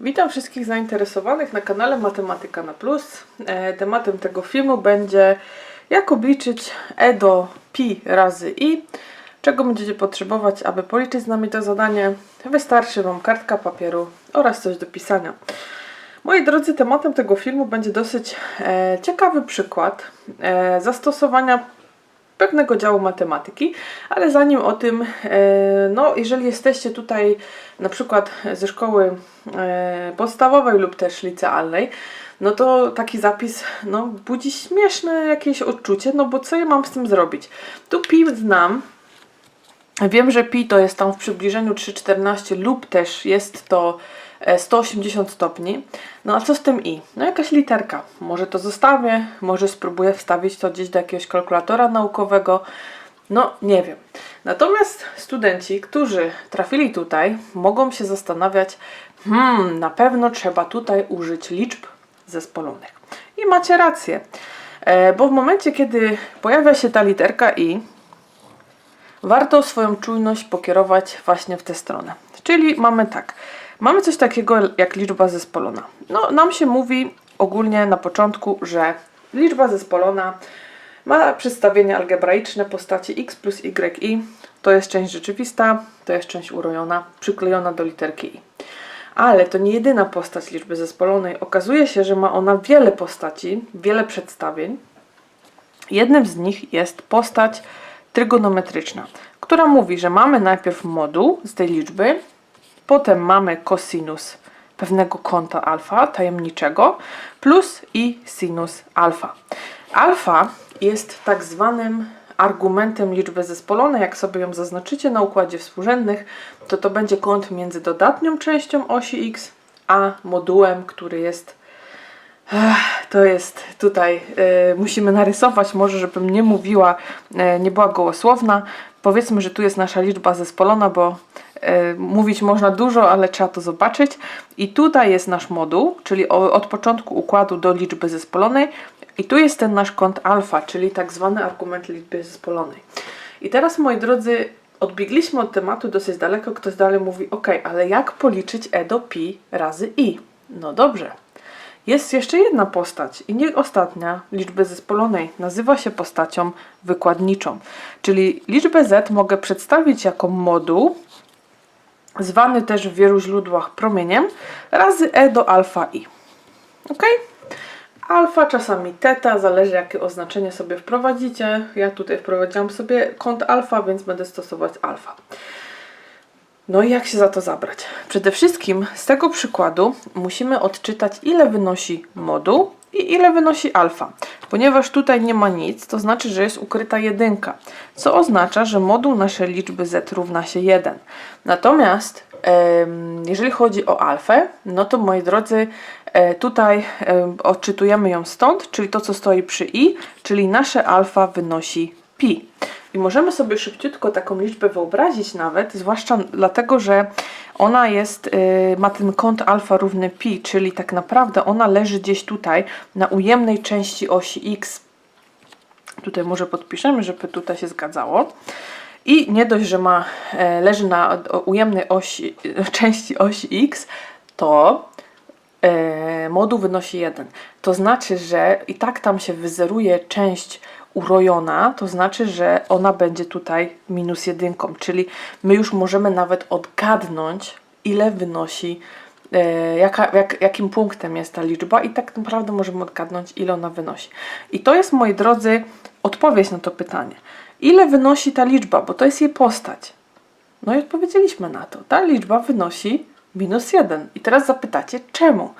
Witam wszystkich zainteresowanych na kanale Matematyka na Plus. E, Tematem tego filmu będzie jak obliczyć e do pi razy i. Czego będziecie potrzebować, aby policzyć z nami to zadanie? Wystarczy Wam kartka papieru oraz coś do pisania. Moi drodzy, tematem tego filmu będzie dosyć e, ciekawy przykład e, zastosowania pewnego działu matematyki, ale zanim o tym, e, no jeżeli jesteście tutaj na przykład ze szkoły e, podstawowej lub też licealnej, no to taki zapis no, budzi śmieszne jakieś odczucie, no bo co ja mam z tym zrobić? Tu pi znam, Wiem, że pi to jest tam w przybliżeniu 3,14 lub też jest to 180 stopni. No a co z tym i? No jakaś literka. Może to zostawię, może spróbuję wstawić to gdzieś do jakiegoś kalkulatora naukowego. No nie wiem. Natomiast studenci, którzy trafili tutaj, mogą się zastanawiać, hmm, na pewno trzeba tutaj użyć liczb zespolonych. I macie rację. E, Bo w momencie, kiedy pojawia się ta literka i, warto swoją czujność pokierować właśnie w tę stronę. Czyli mamy tak, mamy coś takiego jak liczba zespolona. No, nam się mówi ogólnie na początku, że liczba zespolona ma przedstawienie algebraiczne postaci x plus y i. To jest część rzeczywista, to jest część urojona, przyklejona do literki i. Ale to nie jedyna postać liczby zespolonej. Okazuje się, że ma ona wiele postaci, wiele przedstawień. Jednym z nich jest postać trygonometryczna, która mówi, że mamy najpierw moduł z tej liczby, potem mamy cosinus pewnego kąta alfa tajemniczego plus i sinus alfa. Alfa jest tak zwanym argumentem liczby zespolonej. Jak sobie ją zaznaczycie na układzie współrzędnych, to to będzie kąt między dodatnią częścią osi x a modułem, który jest To jest tutaj, y, musimy narysować, może żebym nie mówiła, y, nie była gołosłowna. Powiedzmy, że tu jest nasza liczba zespolona, bo mówić można dużo, ale trzeba to zobaczyć. I tutaj jest nasz moduł, czyli od początku układu do liczby zespolonej. I tu jest ten nasz kąt alfa, czyli tak zwany argument liczby zespolonej. I teraz, moi drodzy, odbiegliśmy od tematu dosyć daleko. Ktoś dalej mówi, ok, ale jak policzyć e do pi razy i? No dobrze. Jest jeszcze jedna postać i nie ostatnia liczby zespolonej. Nazywa się postacią wykładniczą. Czyli liczbę z mogę przedstawić jako moduł, zwany też w wielu źródłach promieniem, razy e do alfa i. Ok? Alfa, czasami teta, zależy jakie oznaczenie sobie wprowadzicie. Ja tutaj wprowadziłam sobie kąt alfa, więc będę stosować alfa. No i jak się za to zabrać? Przede wszystkim z tego przykładu musimy odczytać ile wynosi moduł i ile wynosi alfa. Ponieważ tutaj nie ma nic, to znaczy, że jest ukryta jedynka, co oznacza, że moduł naszej liczby z równa się 1. Natomiast jeżeli chodzi o alfę, no to moi drodzy, e, tutaj em, odczytujemy ją stąd, czyli to co stoi przy i, czyli nasze alfa wynosi pi. I możemy sobie szybciutko taką liczbę wyobrazić nawet, zwłaszcza dlatego, że ona jest, y, ma ten kąt alfa równy pi, czyli tak naprawdę ona leży gdzieś tutaj na ujemnej części osi x. Tutaj może podpiszemy, żeby tutaj się zgadzało. I nie dość, że ma, e, leży na ujemnej osi, części osi x, to e, moduł wynosi 1. To znaczy, że i tak tam się wyzeruje część urojona, to znaczy, że ona będzie tutaj minus jedynką, czyli my już możemy nawet odgadnąć, ile wynosi, e, jaka, jak, jakim punktem jest ta liczba i tak naprawdę możemy odgadnąć, ile ona wynosi. I to jest, moi drodzy, odpowiedź na to pytanie. Ile wynosi ta liczba, bo to jest jej postać. No i odpowiedzieliśmy na to. Ta liczba wynosi minus 1. I teraz zapytacie, czemu?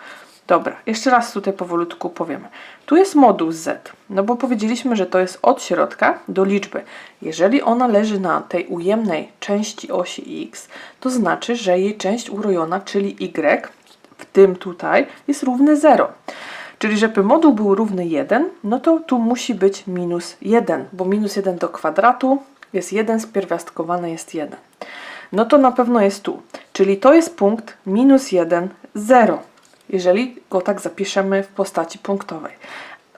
Dobra, jeszcze raz tutaj powolutku powiemy. Tu jest moduł z, no bo powiedzieliśmy, że to jest od środka do liczby. Jeżeli ona leży na tej ujemnej części osi x, to znaczy, że jej część urojona, czyli y, w tym tutaj, jest równy 0. Czyli żeby moduł był równy 1, no to tu musi być minus 1, bo minus 1 do kwadratu jest 1, spierwiastkowane jest 1. No to na pewno jest tu. Czyli to jest punkt minus 1, 0 jeżeli go tak zapiszemy w postaci punktowej.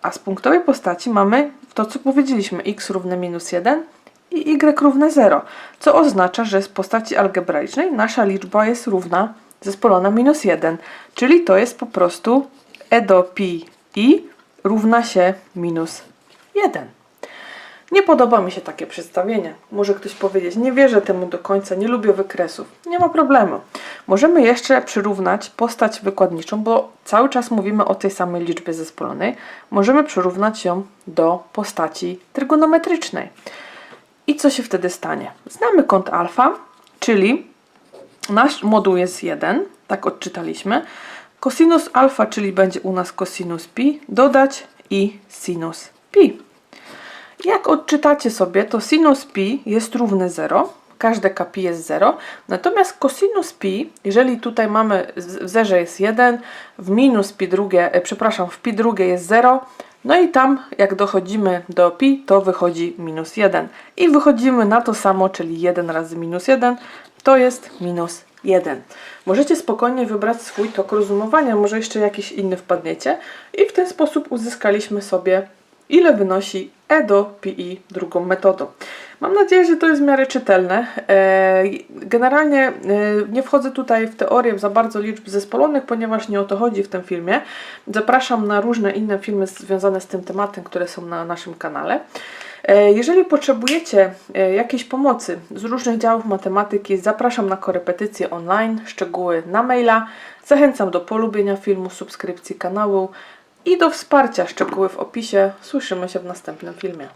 A z punktowej postaci mamy to, co powiedzieliśmy, x równe minus 1 i y równe 0, co oznacza, że z postaci algebraicznej nasza liczba jest równa zespolona minus 1, czyli to jest po prostu e do pi i równa się minus 1. Nie podoba mi się takie przedstawienie. Może ktoś powiedzieć, nie wierzę temu do końca, nie lubię wykresów. Nie ma problemu. Możemy jeszcze przyrównać postać wykładniczą, bo cały czas mówimy o tej samej liczbie zespolonej. Możemy przyrównać ją do postaci trygonometrycznej. I co się wtedy stanie? Znamy kąt alfa, czyli nasz moduł jest 1, tak odczytaliśmy. Cosinus alfa, czyli będzie u nas cosinus pi, dodać i sinus. Jak odczytacie sobie, to sinus pi jest równy 0. Każde kpi jest 0. Natomiast cosinus pi, jeżeli tutaj mamy w zerze jest 1, w minus pi drugie, e, przepraszam, w pi drugie jest 0, no i tam jak dochodzimy do pi, to wychodzi minus 1. I wychodzimy na to samo, czyli 1 razy minus 1, to jest minus 1. Możecie spokojnie wybrać swój tok rozumowania, może jeszcze jakiś inny wpadniecie i w ten sposób uzyskaliśmy sobie ile wynosi e do pi drugą metodą. Mam nadzieję, że to jest w miarę czytelne. E, Generalnie e, nie wchodzę tutaj w teorię za bardzo liczb zespolonych, ponieważ nie o to chodzi w tym filmie. Zapraszam na różne inne filmy związane z tym tematem, które są na naszym kanale. E, Jeżeli potrzebujecie jakiejś pomocy z różnych działów matematyki, zapraszam na korepetycje online, szczegóły na maila. Zachęcam do polubienia filmu, subskrypcji kanału i do wsparcia. Szczegóły w opisie. Słyszymy się w następnym filmie.